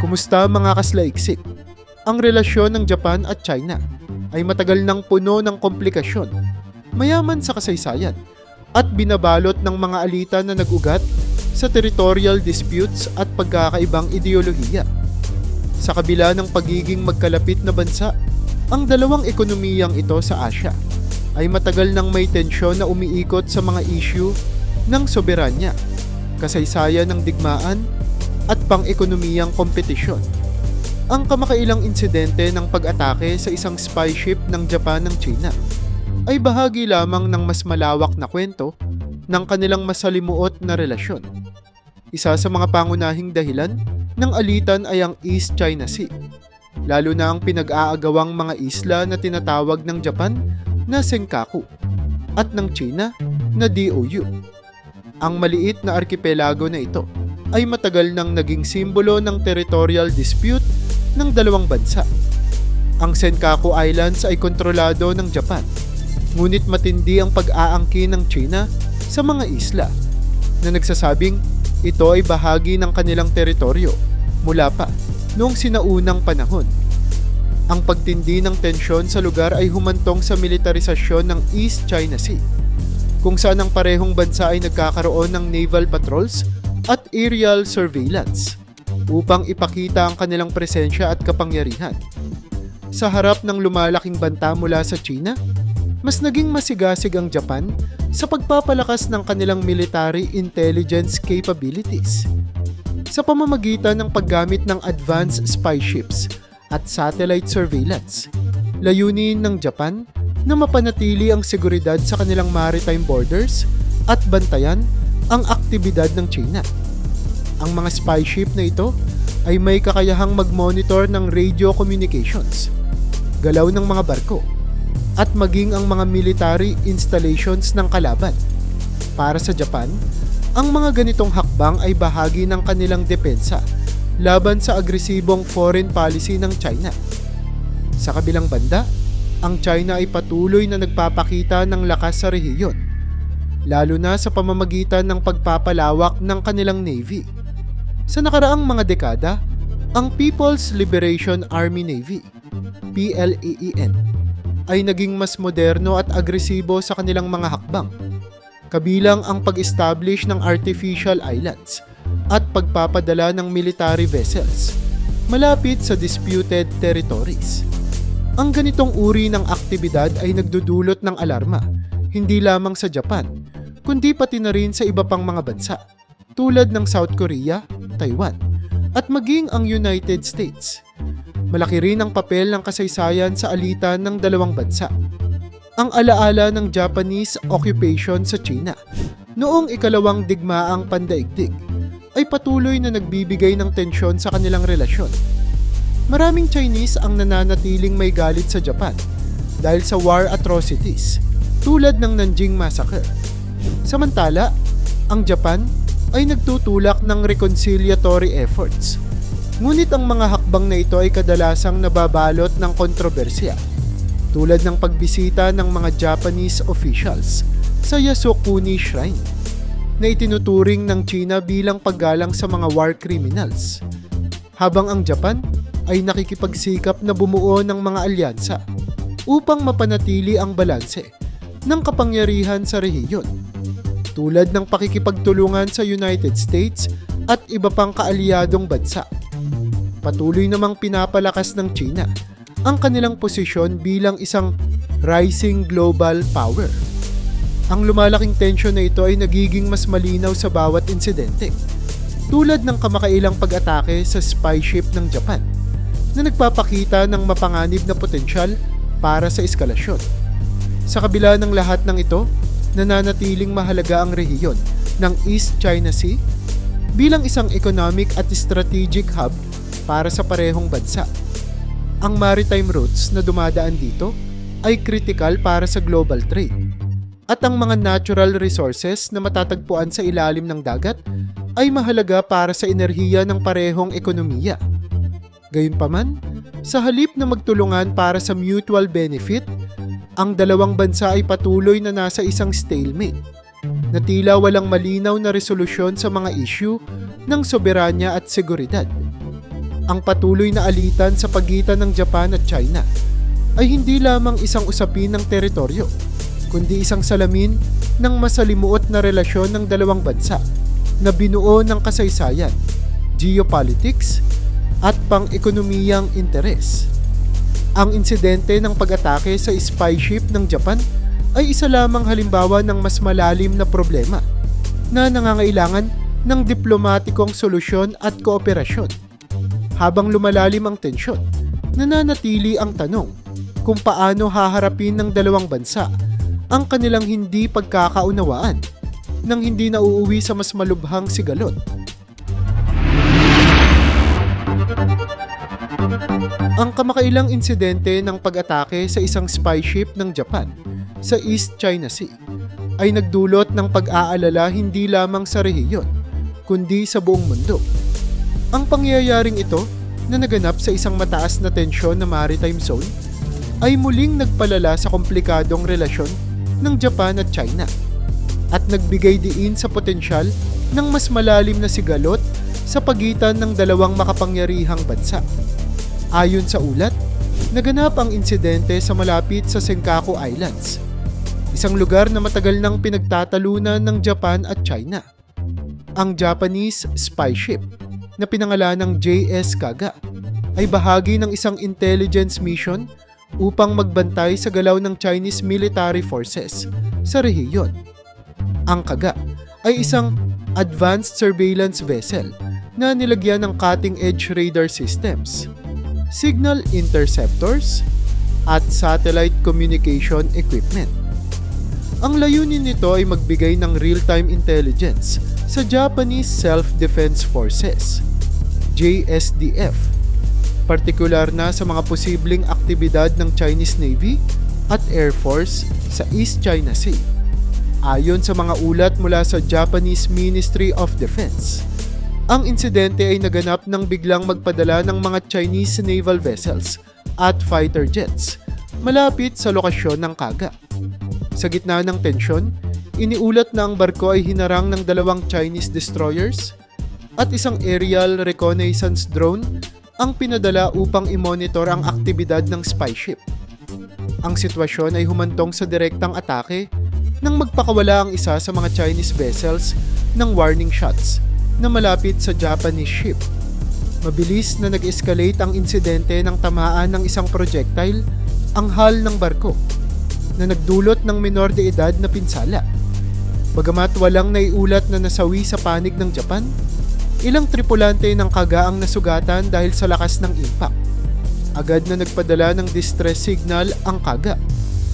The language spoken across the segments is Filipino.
Kumusta mga kaslaiksik? Ang relasyon ng Japan at China ay matagal nang puno ng komplikasyon, mayaman sa kasaysayan, at binabalot ng mga alitan na nagugat sa territorial disputes at pagkakaibang ideolohiya. Sa kabila ng pagiging magkalapit na bansa, ang dalawang ekonomiyang ito sa Asya ay matagal nang may tensyon na umiikot sa mga issue ng soberanya, kasaysayan ng digmaan, at pang-ekonomiyang kompetisyon. Ang kamakailang insidente ng pag-atake sa isang spy ship ng Japan ng China ay bahagi lamang ng mas malawak na kwento ng kanilang masalimuot na relasyon. Isa sa mga pangunahing dahilan ng alitan ay ang East China Sea, lalo na ang pinag-aagawang mga isla na tinatawag ng Japan na Senkaku at ng China na DOU. Ang maliit na arkipelago na ito ay matagal nang naging simbolo ng territorial dispute ng dalawang bansa. Ang Senkaku Islands ay kontrolado ng Japan, ngunit matindi ang pag-aangkin ng China sa mga isla na nagsasabing ito ay bahagi ng kanilang teritoryo mula pa noong sinaunang panahon. Ang pagtindi ng tensyon sa lugar ay humantong sa militarisasyon ng East China Sea, kung saan ang parehong bansa ay nagkakaroon ng naval patrols at aerial surveillance upang ipakita ang kanilang presensya at kapangyarihan. Sa harap ng lumalaking banta mula sa China, mas naging masigasig ang Japan sa pagpapalakas ng kanilang military intelligence capabilities. Sa pamamagitan ng paggamit ng advanced spy ships at satellite surveillance, layunin ng Japan na mapanatili ang seguridad sa kanilang maritime borders at bantayan ang aktibidad ng China. Ang mga spy ship na ito ay may kakayahang mag-monitor ng radio communications, galaw ng mga barko, at maging ang mga military installations ng kalaban. Para sa Japan, ang mga ganitong hakbang ay bahagi ng kanilang depensa laban sa agresibong foreign policy ng China. Sa kabilang banda, ang China ay patuloy na nagpapakita ng lakas sa rehiyon lalo na sa pamamagitan ng pagpapalawak ng kanilang navy. Sa nakaraang mga dekada, ang People's Liberation Army Navy, PLAEN, ay naging mas moderno at agresibo sa kanilang mga hakbang, kabilang ang pag-establish ng artificial islands at pagpapadala ng military vessels malapit sa disputed territories. Ang ganitong uri ng aktibidad ay nagdudulot ng alarma, hindi lamang sa Japan, kundi pati na rin sa iba pang mga bansa tulad ng South Korea, Taiwan, at maging ang United States. Malaki rin ang papel ng kasaysayan sa alitan ng dalawang bansa. Ang alaala ng Japanese occupation sa China noong ikalawang digmaang pandaigdig ay patuloy na nagbibigay ng tensyon sa kanilang relasyon. Maraming Chinese ang nananatiling may galit sa Japan dahil sa war atrocities tulad ng Nanjing Massacre Samantala, ang Japan ay nagtutulak ng reconciliatory efforts. Ngunit ang mga hakbang na ito ay kadalasang nababalot ng kontrobersya, tulad ng pagbisita ng mga Japanese officials sa Yasukuni Shrine na itinuturing ng China bilang paggalang sa mga war criminals, habang ang Japan ay nakikipagsikap na bumuo ng mga alyansa upang mapanatili ang balanse ng kapangyarihan sa rehiyon tulad ng pakikipagtulungan sa United States at iba pang kaalyadong bansa. Patuloy namang pinapalakas ng China ang kanilang posisyon bilang isang rising global power. Ang lumalaking tensyon na ito ay nagiging mas malinaw sa bawat insidente, tulad ng kamakailang pag-atake sa spy ship ng Japan na nagpapakita ng mapanganib na potensyal para sa eskalasyon. Sa kabila ng lahat ng ito, nananatiling mahalaga ang rehiyon ng East China Sea bilang isang economic at strategic hub para sa parehong bansa. Ang maritime routes na dumadaan dito ay critical para sa global trade. At ang mga natural resources na matatagpuan sa ilalim ng dagat ay mahalaga para sa enerhiya ng parehong ekonomiya. Gayunpaman, sa halip na magtulungan para sa mutual benefit, ang dalawang bansa ay patuloy na nasa isang stalemate na tila walang malinaw na resolusyon sa mga issue ng soberanya at seguridad. Ang patuloy na alitan sa pagitan ng Japan at China ay hindi lamang isang usapin ng teritoryo, kundi isang salamin ng masalimuot na relasyon ng dalawang bansa na binuo ng kasaysayan, geopolitics, at pang-ekonomiyang interes. Ang insidente ng pag-atake sa spy ship ng Japan ay isa lamang halimbawa ng mas malalim na problema na nangangailangan ng diplomatikong solusyon at kooperasyon. Habang lumalalim ang tensyon, nananatili ang tanong kung paano haharapin ng dalawang bansa ang kanilang hindi pagkakaunawaan nang hindi na uuwi sa mas malubhang sigalot. Ang kamakailang insidente ng pag-atake sa isang spy ship ng Japan sa East China Sea ay nagdulot ng pag-aalala hindi lamang sa rehiyon, kundi sa buong mundo. Ang pangyayaring ito na naganap sa isang mataas na tensyon na maritime zone ay muling nagpalala sa komplikadong relasyon ng Japan at China at nagbigay diin sa potensyal ng mas malalim na sigalot sa pagitan ng dalawang makapangyarihang bansa. Ayon sa ulat, naganap ang insidente sa malapit sa Senkaku Islands, isang lugar na matagal nang pinagtatalunan ng Japan at China. Ang Japanese spy ship na pinangalan ng JS Kaga ay bahagi ng isang intelligence mission upang magbantay sa galaw ng Chinese military forces sa rehiyon. Ang Kaga ay isang advanced surveillance vessel na nilagyan ng cutting-edge radar systems, signal interceptors, at satellite communication equipment. Ang layunin nito ay magbigay ng real-time intelligence sa Japanese Self-Defense Forces, JSDF, partikular na sa mga posibleng aktibidad ng Chinese Navy at Air Force sa East China Sea. Ayon sa mga ulat mula sa Japanese Ministry of Defense, ang insidente ay naganap nang biglang magpadala ng mga Chinese naval vessels at fighter jets malapit sa lokasyon ng Kaga. Sa gitna ng tensyon, iniulat na ang barko ay hinarang ng dalawang Chinese destroyers at isang aerial reconnaissance drone ang pinadala upang i-monitor ang aktibidad ng spy ship. Ang sitwasyon ay humantong sa direktang atake nang magpakawala ang isa sa mga Chinese vessels ng warning shots na malapit sa Japanese ship. Mabilis na nag-escalate ang insidente ng tamaan ng isang projectile ang hull ng barko na nagdulot ng minor de edad na pinsala. Bagamat walang naiulat na nasawi sa panig ng Japan, ilang tripulante ng kaga ang nasugatan dahil sa lakas ng impact. Agad na nagpadala ng distress signal ang kaga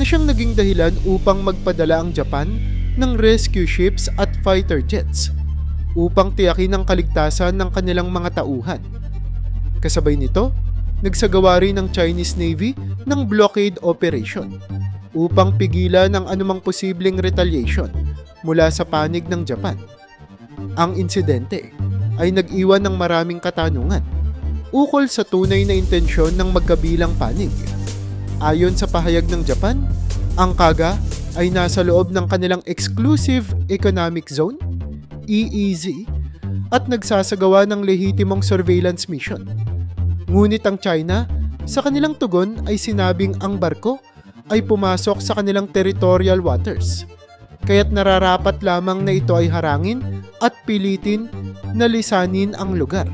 na siyang naging dahilan upang magpadala ang Japan ng rescue ships at fighter jets upang tiyakin ang kaligtasan ng kanilang mga tauhan. Kasabay nito, nagsagawa rin ng Chinese Navy ng blockade operation upang pigilan ang anumang posibleng retaliation mula sa panig ng Japan. Ang insidente ay nag-iwan ng maraming katanungan ukol sa tunay na intensyon ng magkabilang panig. Ayon sa pahayag ng Japan, ang Kaga ay nasa loob ng kanilang Exclusive Economic Zone, EEZ, at nagsasagawa ng lehitimong surveillance mission. Ngunit ang China, sa kanilang tugon ay sinabing ang barko ay pumasok sa kanilang territorial waters. Kaya't nararapat lamang na ito ay harangin at pilitin na lisanin ang lugar.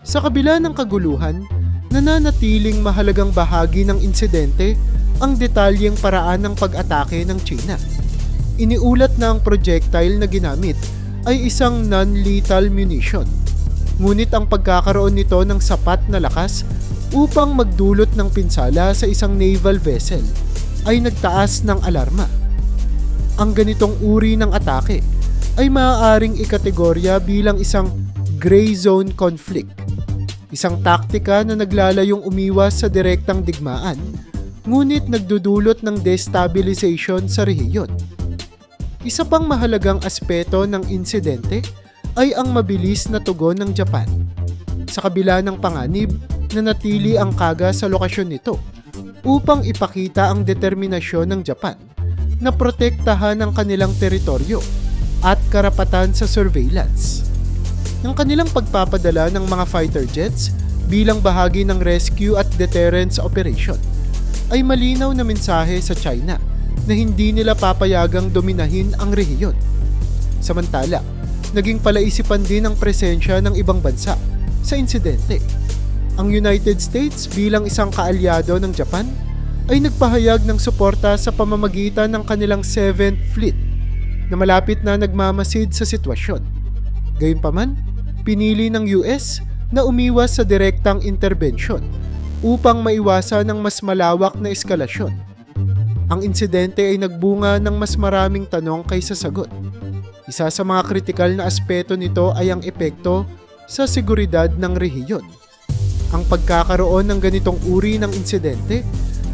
Sa kabila ng kaguluhan, nananatiling mahalagang bahagi ng insidente ang detalyeng paraan ng pag-atake ng China. Iniulat na ang projectile na ginamit ay isang non-lethal munition. Ngunit ang pagkakaroon nito ng sapat na lakas upang magdulot ng pinsala sa isang naval vessel ay nagtaas ng alarma. Ang ganitong uri ng atake ay maaaring ikategorya bilang isang gray zone conflict, isang taktika na naglalayong umiwas sa direktang digmaan, ngunit nagdudulot ng destabilization sa rehiyon. Isa pang mahalagang aspeto ng insidente ay ang mabilis na tugon ng Japan. Sa kabila ng panganib, nanatili ang kaga sa lokasyon nito upang ipakita ang determinasyon ng Japan na protektahan ang kanilang teritoryo at karapatan sa surveillance. Ng kanilang pagpapadala ng mga fighter jets bilang bahagi ng rescue at deterrence operation ay malinaw na mensahe sa China na hindi nila papayagang dominahin ang rehiyon. Samantala, naging palaisipan din ang presensya ng ibang bansa sa insidente. Ang United States bilang isang kaalyado ng Japan ay nagpahayag ng suporta sa pamamagitan ng kanilang 7th Fleet na malapit na nagmamasid sa sitwasyon. Gayunpaman, pinili ng US na umiwas sa direktang interbensyon upang maiwasan ang mas malawak na eskalasyon. Ang insidente ay nagbunga ng mas maraming tanong kaysa sagot. Isa sa mga kritikal na aspeto nito ay ang epekto sa seguridad ng rehiyon. Ang pagkakaroon ng ganitong uri ng insidente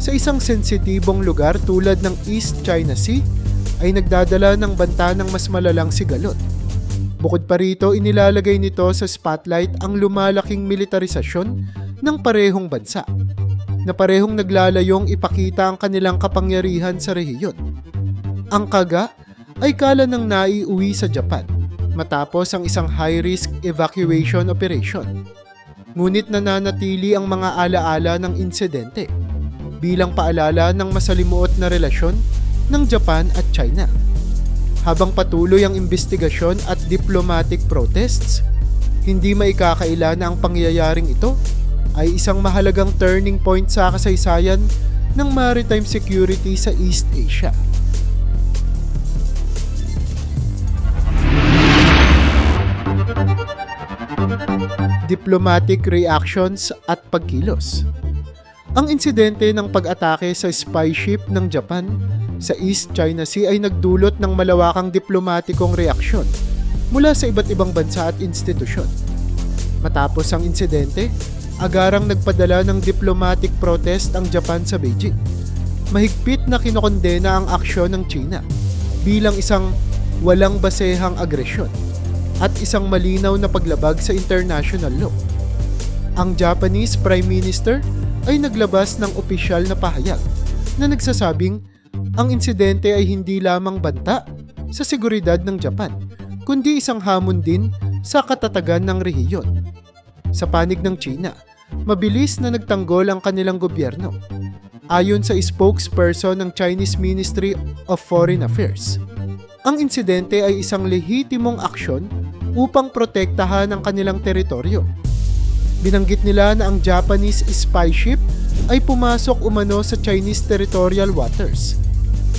sa isang sensitibong lugar tulad ng East China Sea ay nagdadala ng banta ng mas malalang sigalot. Bukod pa rito, inilalagay nito sa spotlight ang lumalaking militarisasyon ng parehong bansa na parehong naglalayong ipakita ang kanilang kapangyarihan sa rehiyon. Ang kaga ay kala ng naiuwi sa Japan matapos ang isang high-risk evacuation operation. Ngunit nananatili ang mga alaala ng insidente bilang paalala ng masalimuot na relasyon ng Japan at China. Habang patuloy ang investigasyon at diplomatic protests, hindi maikakaila na ang pangyayaring ito ay isang mahalagang turning point sa kasaysayan ng maritime security sa East Asia. Diplomatic reactions at pagkilos Ang insidente ng pag-atake sa spy ship ng Japan sa East China Sea ay nagdulot ng malawakang diplomatikong reaksyon mula sa iba't ibang bansa at institusyon. Matapos ang insidente, agarang nagpadala ng diplomatic protest ang Japan sa Beijing. Mahigpit na kinokondena ang aksyon ng China bilang isang walang basehang agresyon at isang malinaw na paglabag sa international law. Ang Japanese Prime Minister ay naglabas ng opisyal na pahayag na nagsasabing ang insidente ay hindi lamang banta sa seguridad ng Japan, kundi isang hamon din sa katatagan ng rehiyon. Sa panig ng China, mabilis na nagtanggol ang kanilang gobyerno. Ayon sa spokesperson ng Chinese Ministry of Foreign Affairs, ang insidente ay isang lehitimong aksyon upang protektahan ang kanilang teritoryo. Binanggit nila na ang Japanese spy ship ay pumasok umano sa Chinese territorial waters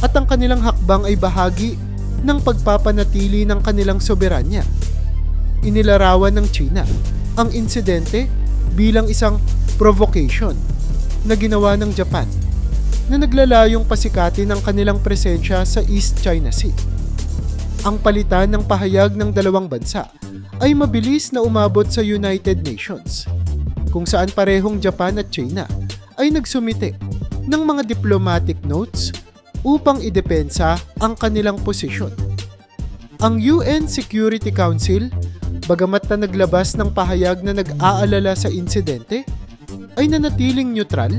at ang kanilang hakbang ay bahagi ng pagpapanatili ng kanilang soberanya. Inilarawan ng China ang insidente bilang isang provocation na ginawa ng Japan na naglalayong pasikatin ang kanilang presensya sa East China Sea. Ang palitan ng pahayag ng dalawang bansa ay mabilis na umabot sa United Nations, kung saan parehong Japan at China ay nagsumite ng mga diplomatic notes upang idepensa ang kanilang posisyon. Ang UN Security Council Bagamat na naglabas ng pahayag na nag-aalala sa insidente, ay nanatiling neutral,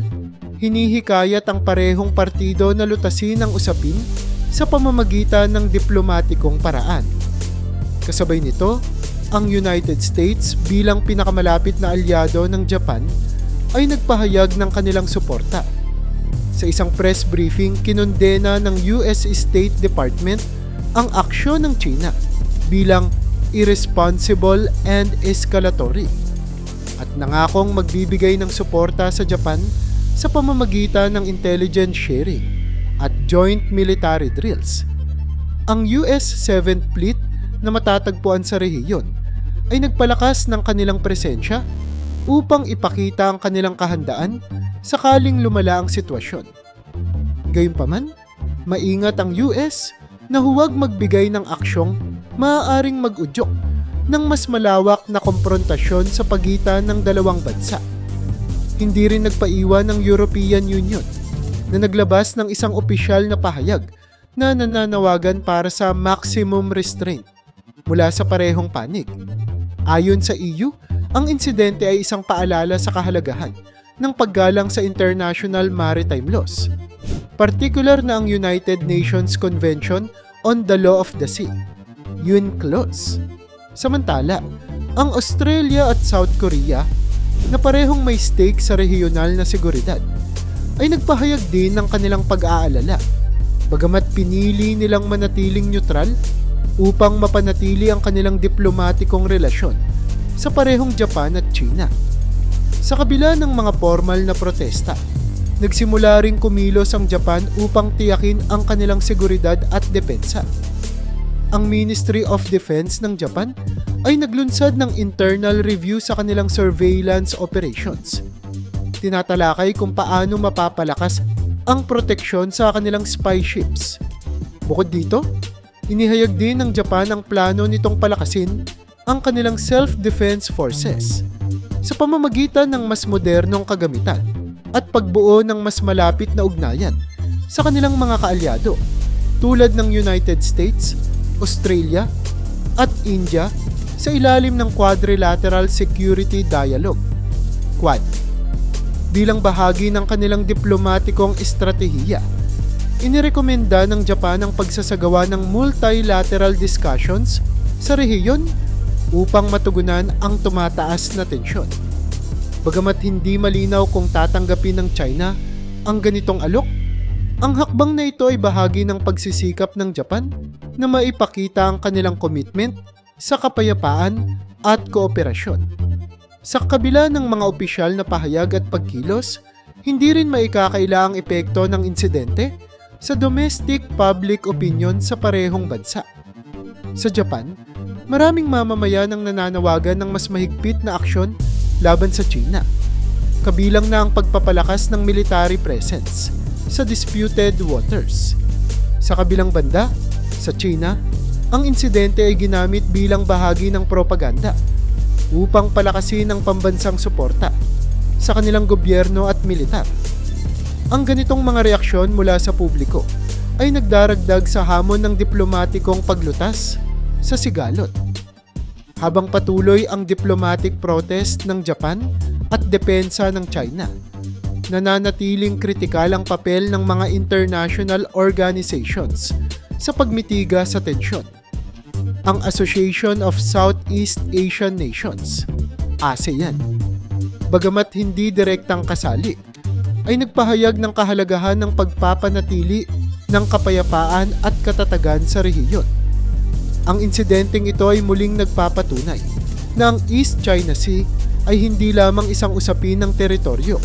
hinihikayat ang parehong partido na lutasin ang usapin sa pamamagitan ng diplomatikong paraan. Kasabay nito, ang United States bilang pinakamalapit na alyado ng Japan ay nagpahayag ng kanilang suporta. Sa isang press briefing, kinondena ng US State Department ang aksyon ng China bilang irresponsible and escalatory at nangakong magbibigay ng suporta sa Japan sa pamamagitan ng intelligence sharing at joint military drills. Ang US 7th Fleet na matatagpuan sa rehiyon ay nagpalakas ng kanilang presensya upang ipakita ang kanilang kahandaan sakaling lumala ang sitwasyon. Gayunpaman, maingat ang US na huwag magbigay ng aksyong maaaring mag-udyok ng mas malawak na komprontasyon sa pagitan ng dalawang bansa. Hindi rin nagpaiwan ng European Union na naglabas ng isang opisyal na pahayag na nananawagan para sa maximum restraint mula sa parehong panig. Ayon sa EU, ang insidente ay isang paalala sa kahalagahan ng paggalang sa international maritime laws particular na ang United Nations Convention on the Law of the Sea, UNCLOS. Samantala, ang Australia at South Korea na parehong may stake sa regional na seguridad ay nagpahayag din ng kanilang pag-aalala bagamat pinili nilang manatiling neutral upang mapanatili ang kanilang diplomatikong relasyon sa parehong Japan at China. Sa kabila ng mga formal na protesta, nagsimula ring kumilos ang Japan upang tiyakin ang kanilang seguridad at depensa. Ang Ministry of Defense ng Japan ay naglunsad ng internal review sa kanilang surveillance operations. Tinatalakay kung paano mapapalakas ang proteksyon sa kanilang spy ships. Bukod dito, inihayag din ng Japan ang plano nitong palakasin ang kanilang self-defense forces sa pamamagitan ng mas modernong kagamitan at pagbuo ng mas malapit na ugnayan sa kanilang mga kaalyado tulad ng United States, Australia at India sa ilalim ng Quadrilateral Security Dialogue Quad bilang bahagi ng kanilang diplomatikong estratehiya. Inirekomenda ng Japan ang pagsasagawa ng multilateral discussions sa rehiyon upang matugunan ang tumataas na tensyon. Bagamat hindi malinaw kung tatanggapin ng China ang ganitong alok, ang hakbang na ito ay bahagi ng pagsisikap ng Japan na maipakita ang kanilang commitment sa kapayapaan at kooperasyon. Sa kabila ng mga opisyal na pahayag at pagkilos, hindi rin maikakaila ang epekto ng insidente sa domestic public opinion sa parehong bansa. Sa Japan, maraming mamamayan ang nananawagan ng mas mahigpit na aksyon laban sa China. Kabilang na ang pagpapalakas ng military presence sa disputed waters. Sa kabilang banda, sa China, ang insidente ay ginamit bilang bahagi ng propaganda upang palakasin ang pambansang suporta sa kanilang gobyerno at militar. Ang ganitong mga reaksyon mula sa publiko ay nagdaragdag sa hamon ng diplomatikong paglutas sa sigalot. Habang patuloy ang diplomatic protest ng Japan at depensa ng China, nananatiling kritikal ang papel ng mga international organizations sa pagmitiga sa tensyon ang Association of Southeast Asian Nations, ASEAN. Bagamat hindi direktang kasali, ay nagpahayag ng kahalagahan ng pagpapanatili ng kapayapaan at katatagan sa rehiyon. Ang insidenteng ito ay muling nagpapatunay na ang East China Sea ay hindi lamang isang usapin ng teritoryo,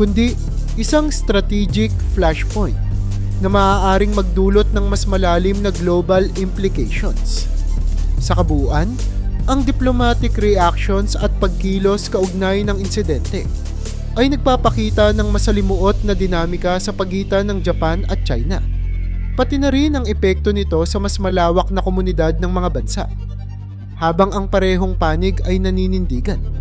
kundi isang strategic flashpoint na maaaring magdulot ng mas malalim na global implications. Sa kabuuan, ang diplomatic reactions at pagkilos kaugnay ng insidente ay nagpapakita ng masalimuot na dinamika sa pagitan ng Japan at China. Pati na rin ang epekto nito sa mas malawak na komunidad ng mga bansa. Habang ang parehong panig ay naninindigan